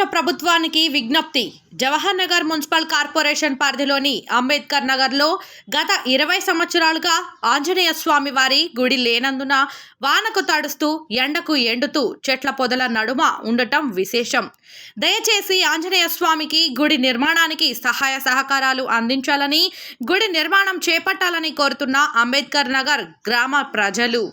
రాష్ట్ర ప్రభుత్వానికి విజ్ఞప్తి. జవహర్ నగర్ మున్సిపల్ కార్పొరేషన్ పరిధిలోని అంబేద్కర్ నగర్లో గత ఇరవై సంవత్సరాలుగా ఆంజనేయ స్వామి వారి గుడి లేనందున వానకు తడుస్తూ ఎండకు ఎండుతూ చెట్ల పొదల నడుమ ఉండటం విశేషం. దయచేసి ఆంజనేయ స్వామికి గుడి నిర్మాణానికి సహాయ సహకారాలు అందించాలని గుడి నిర్మాణం చేపట్టాలని కోరుతున్న అంబేద్కర్ నగర్ గ్రామ ప్రజలు.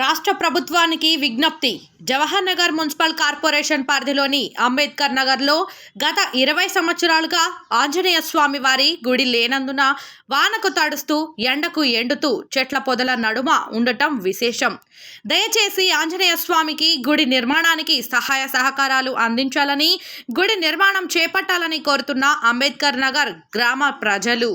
రాష్ట్ర ప్రభుత్వానికి విజ్ఞప్తి. జవహర్ నగర్ మున్సిపల్ కార్పొరేషన్ పరిధిలోని అంబేద్కర్ నగర్లో గత ఇరవై సంవత్సరాలుగా ఆంజనేయ స్వామి వారి గుడి లేనందున వానకు తడుస్తూ ఎండకు ఎండుతూ చెట్ల పొదల నడుమ ఉండటం విశేషం. దయచేసి ఆంజనేయ స్వామికి గుడి నిర్మాణానికి సహాయ సహకారాలు అందించాలని గుడి నిర్మాణం చేపట్టాలని కోరుతున్న అంబేద్కర్ నగర్ గ్రామ ప్రజలు.